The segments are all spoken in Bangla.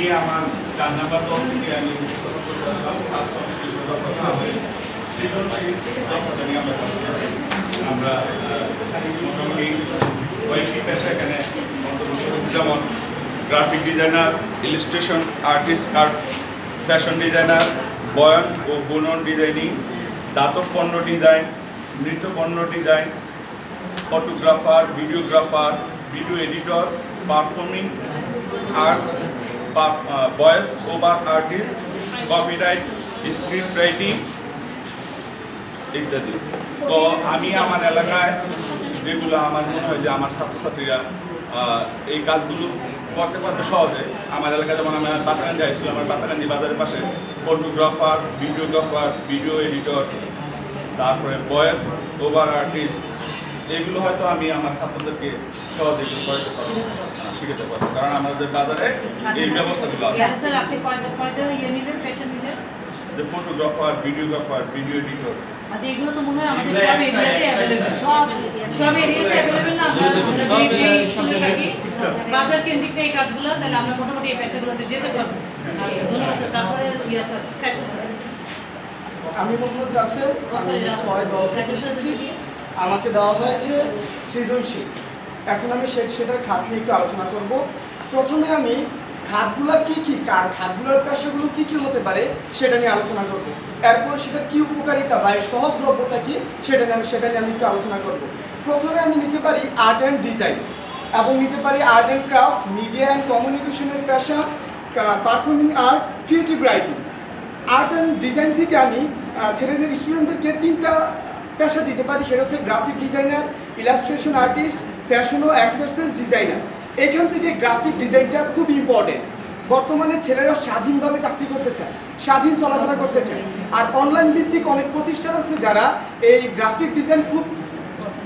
আমি আমার চার নাম্বার দল থেকে আমি কথা আমি সৃজনশীল আমরা মোটামুটি কয়েকটি পেশা এখানে যেমন graphic designer illustration artist card fashion designer বয়ন ও বুনন ডিজাইনিং দাতব পণ্য ডিজাইন নৃত্য পণ্য design photographer videographer video editor performing art voice over artist, copyright script writing ইত্যাদি। তো আমি আমার এলাকায় যেগুলো আমার মনে হয় যে আমার ছাত্রছাত্রীরা এই কাজগুলো করতে পারবে সহজে, আমার এলাকায় যেমন আমি বাতাগাঞ্জি যাইছিল আমার বাতাগাঞ্জি বাজারের পাশে ফটোগ্রাফার ভিডিওগ্রাফার ভিডিও এডিটর তারপরে ভয়েস ওভার আর্টিস্ট এগুলো হয়তো আমি আমার ছাত্রদেরকে সহজে করাতে পারব শিখাতে পারব। কারণ আমাদের বাজারে এই ব্যবস্থাগুলো আছে। যে ফটোগ্রাফার ভিডিওগ্রাফার ভিডিও এডিটর আচ্ছা এগুলো তো মনে হয় আমাদের সব এরিয়াতে অ্যাভেলেবেল সব সব এরিয়াতে অ্যাভেলেবেল না? আমরা আমরা যে যে থাকি বাজার কেন্দ্রিক এই কাজগুলো তাহলে আমরা মোটামুটি এই পেশাগুলোতে যেতে পারব। আচ্ছা, ধন্যবাদ স্যার তারপরে ইয়া স্যার স্যার আমি মোহাম্মদ রাসেল আমি ছয় দল থেকে এসেছি আমাকে দেওয়া হয়েছে সৃজনশীল। এখন আমি সে সেটার খাত নিয়ে একটু আলোচনা করব। প্রথমে আমি খাতগুলো কি কি, কার খাতগুলোর পেশাগুলো কি কি হতে পারে সেটা নিয়ে আলোচনা করব। এরপর সেটার কি উপকারিতা বা এর সহজলভ্যতা কি সেটা নিয়ে আমি সেটা নিয়ে আমি একটু আলোচনা করব। প্রথমে আমি নিতে পারি আর্ট অ্যান্ড ডিজাইন এবং নিতে পারি art and craft, media and কমিউনিকেশনের পেশা performing art, creative writing. Art and design থেকে আমি ছেলেদের, স্টুডেন্টদেরকে তিনটা পেশা দিতে পারি সেটা হচ্ছে graphic designer illustration artist fashion ও অ্যাক্সেসরিজ ডিজাইনার এখান থেকে গ্রাফিক ডিজাইনটা খুব ইম্পর্টেন্ট বর্তমানে ছেলেরা স্বাধীনভাবে চাকরি করতে চায়, স্বাধীন চলাফেরা করতে চায়। আর অনলাইন ভিত্তিক অনেক প্রতিষ্ঠান আছে যারা এই গ্রাফিক ডিজাইন খুব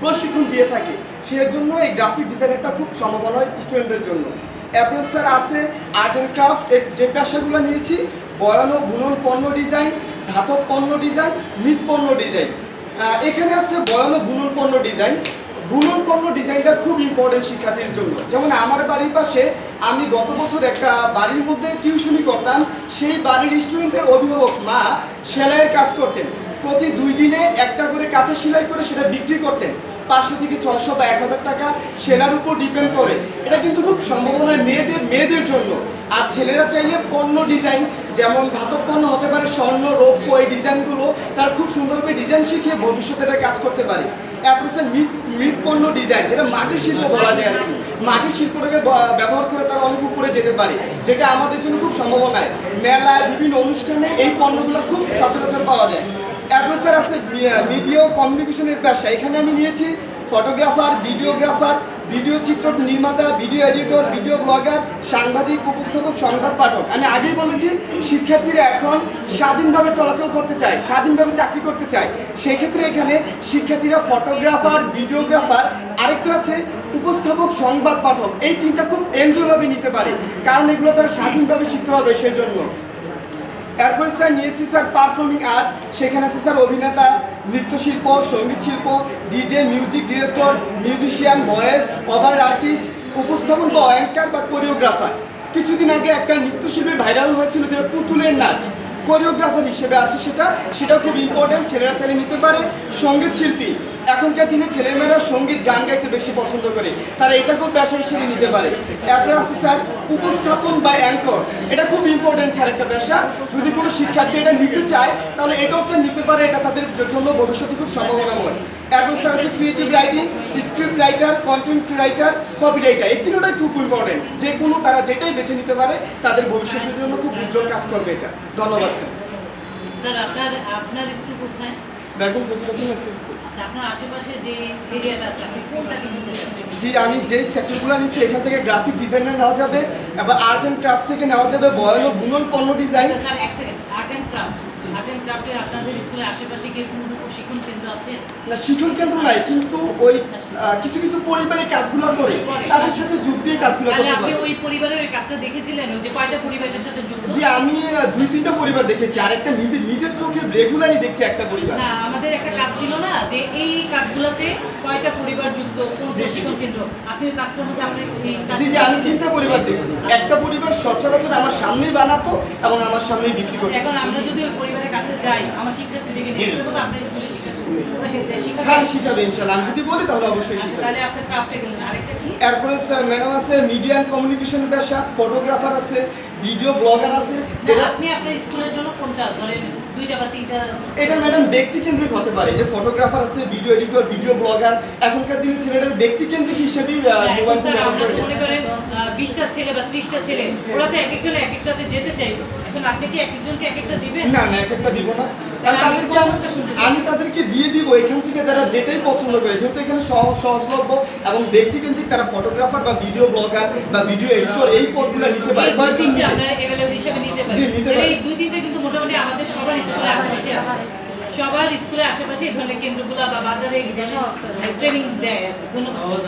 প্রশিক্ষণ দিয়ে থাকে। সেই জন্য এই গ্রাফিক ডিজাইনারটা খুব সম্ভাবনা হয় স্টুডেন্টদের জন্য। এরপর স্যার আছে আর্ট অ্যান্ড ক্রাফট এর যে পেশাগুলো নিয়েছি, বয়ান ও বুনন পণ্য ডিজাইন ধাতব পণ্য ডিজাইন মৃৎ পণ্য ডিজাইন এখানে আছে বয়ানো বুনন পণ্য ডিজাইন। বুনন পণ্য ডিজাইনটা খুব ইম্পর্টেন্ট শিক্ষার্থীর জন্য। যেমন আমার বাড়ির পাশে আমি গত বছর একটা বাড়ির মধ্যে টিউশনি করতাম। সেই বাড়ির স্টুডেন্টের অভিভাবক মা সেলাইয়ের কাজ করতেন। প্রতি দুই দিনে একটা করে কাঁথা সেলাই করে সেটা বিক্রি করতেন। পাঁচশো থেকে ছশো বা এক হাজার টাকা সেলার উপর ডিপেন্ড করে। এটা কিন্তু খুব সম্ভাবনা মেয়েদের মেয়েদের জন্য। আর ছেলেরা চাইলে পণ্য ডিজাইন যেমন ধাতব পণ্য হতে পারে স্বর্ণ, রৌপ্য, এই ডিজাইনগুলো তারা খুব সুন্দরভাবে ডিজাইন শিখে ভবিষ্যতে এটা কাজ করতে পারে। এরপর হচ্ছে মৃৎ মৃৎ পণ্য ডিজাইন যেটা মাটির শিল্প বলা যায় আর কি। মাটির শিল্পটাকে ব্যবহার করে তারা অনেক উপরে যেতে পারে, যেটা আমাদের জন্য খুব সম্ভাবনায়। মেলায়, বিভিন্ন অনুষ্ঠানে এই পণ্যগুলো খুব সচরাচর পাওয়া যায়। স্যার আছে ভিডিও কমিউনিকেশনের পেশা এখানে আমি নিয়েছি ফটোগ্রাফার ভিডিওগ্রাফার ভিডিও চিত্র নির্মাতা ভিডিও এডিটর ভিডিও ব্লগার সাংবাদিক, উপস্থাপক, সংবাদ পাঠক। আমি আগেই বলেছি, শিক্ষার্থীরা এখন স্বাধীনভাবে চলাচল করতে চায়, স্বাধীনভাবে চাকরি করতে চায়। সেক্ষেত্রে এখানে শিক্ষার্থীরা ফটোগ্রাফার ভিডিওগ্রাফার আরেকটা আছে, উপস্থাপক, সংবাদ পাঠক। এই তিনটা খুব এনজয়ভাবে নিতে পারে, কারণ এগুলো তারা স্বাধীনভাবে শিখতে পারবে সেই জন্য এরপরে স্যার নিয়েছি স্যার পারফর্মিং আর্ট। সেখানে আছে স্যার অভিনেতা, নৃত্যশিল্প, সংগীত শিল্প, DJ, music director, musician, voice, cover artist, উপস্থাপন বা অ্যাঙ্কার বা কোরিওগ্রাফার। কিছুদিন আগে একটা নৃত্যশিল্পী ভাইরাল হয়েছিল, যেটা পুতুলের নাচ। কোরিওগ্রাফার হিসেবে আছে সেটা, সেটাও খুব ইম্পর্টেন্ট ছেলেরা চালিয়ে নিতে পারে। সংগীত শিল্পী, এখনকার দিনে ছেলেমেয়েরা সংগীত, গান গাইতে বেশি পছন্দ করে। তারা এটা খুব পেশা হিসেবে নিতে পারে। এরপরে আছে স্যার, উপস্থাপন বা অ্যাঙ্কর এটা খুব ইম্পর্টেন্ট স্যার একটা পেশা। যদি কোনো শিক্ষার্থী এটা নিতে চায়, তাহলে এটাও স্যার নিতে পারে, এটা তাদের জন্য ভবিষ্যতে খুব সম্ভাবনাময়। এরপর স্যার আছে creative writing script writer content writer copy writer এই তিনটাই খুব ইম্পর্টেন্ট যে কোনো, তারা যেটাই বেছে নিতে পারে, তাদের ভবিষ্যতের জন্য খুব উজ্জ্বল কাজ করবে এটা। ধন্যবাদ। স্যার স্যার আপনার আপনার স্কুল কোথায়? বেগম ফজলুদ্দিন স্কুল। আপনার আশেপাশে যে এরিয়াটা আছে আপনি কোনটাকে নিতে চাচ্ছেন জি আমি যেই সেক্টরগুলো নিচ্ছি এখান থেকে গ্রাফিক ডিজাইনার নেওয়া যাবে এবার আর্ট অ্যান্ড ক্রাফট থেকে নেওয়া যাবে বয়ান ও বুনন পণ্য ডিজাইন আচ্ছা স্যার এক second art and craft art and ক্রাফটের আপনাদের স্কুলের আশেপাশে কি কোনো প্রশিক্ষণ কেন্দ্র আছে? না শিশু কেন্দ্র নাই কিন্তু ওই কিছু কিছু পরিবারের কাজগুলো করে করে। তাদের সাথে যুগ দিয়ে কাজগুলো করতে আপনি ওই পরিবারের কাজটা দেখেছিলেন? ওই যে কয়টা পরিবারের সাথে যুক্ত? জি আমি দুই তিনটা পরিবার দেখেছি আরেকটা নিজের নিজের চোখে রেগুলারই দেখছি একটা পরিবার। না আমাদের একটা কাজ ছিল না যে এই কাজগুলোতে কয়টা পরিবার যুক্ত কোন জি, জি, প্রশিক্ষণ কেন্দ্র? আপনি ওই কাজটার মধ্যে আপনার সেই জি জি আমি তিনটা পরিবার দেখছি। একটা পরিবার সচরাচর আমার সামনেই বানাতো এবং আমার সামনেই বিক্রি করতো। এখন আমরা যদি ওই পরিবারের কাছে যাই আমার শিক্ষার্থীদেরকে নিয়ে বলব আপনার স্কুলে শিক্ষার্থী। ওরা হেলতে শিক্ষার্থী। হ্যাঁ শিখাবে ইনশাল্লাহ আমি যদি বলি তাহলে অবশ্যই আচ্ছা, শিখাবে তাহলে আপনার ক্রাফটে গেলেন আরেকটা কি? এরপরে স্যার ম্যাডাম আছে মিডিয়া কমিউনিকেশন পেশা ফটোগ্রাফার আছে ভিডিও ব্লগার আছে আপনি আপনার স্কুলের জন্য কোনটা ধরেন দুইটা বা তিনটা এটা ম্যাডাম ব্যক্তি কেন্দ্রিক হতে পারে যে ফটোগ্রাফার আছে ভিডিও এডিটর ভিডিও ব্লগার এখনকার দিনে কেন্দ্রিক হিসেবেই হ্যাঁ, মোবাইল ফোন ব্যবহার মনে করেন বিশটা ছেলে বা ত্রিশটা ছেলে ওরা তো এক একজন এক একটাতে যেতে চাইবে। এখন আপনি কি এক একজনকে এক একটা দিবেন? না না এক একটা দিব না। তাদেরকে আমি তাদেরকে দিয়ে দিব এখান থেকে যারা যেটাই পছন্দ করে যেহেতু এখানে সহজ সহজলভ্য এবং ব্যক্তি কেন্দ্রিক তারা ফটোগ্রাফার বা ভিডিও ব্লগার বা ভিডিও এডিটর এই পদগুলো নিতে পারে। কয়েকজন নিতে হিসেবে নিতে। এই দুই তিনটে কিন্তু মোটামুটি সবার স্কুলের আশেপাশে আছে। সবার স্কুলে আশেপাশে এই ধরনের কেন্দ্রগুলো বা বাজারে ট্রেনিং দেয়। ধন্যবাদ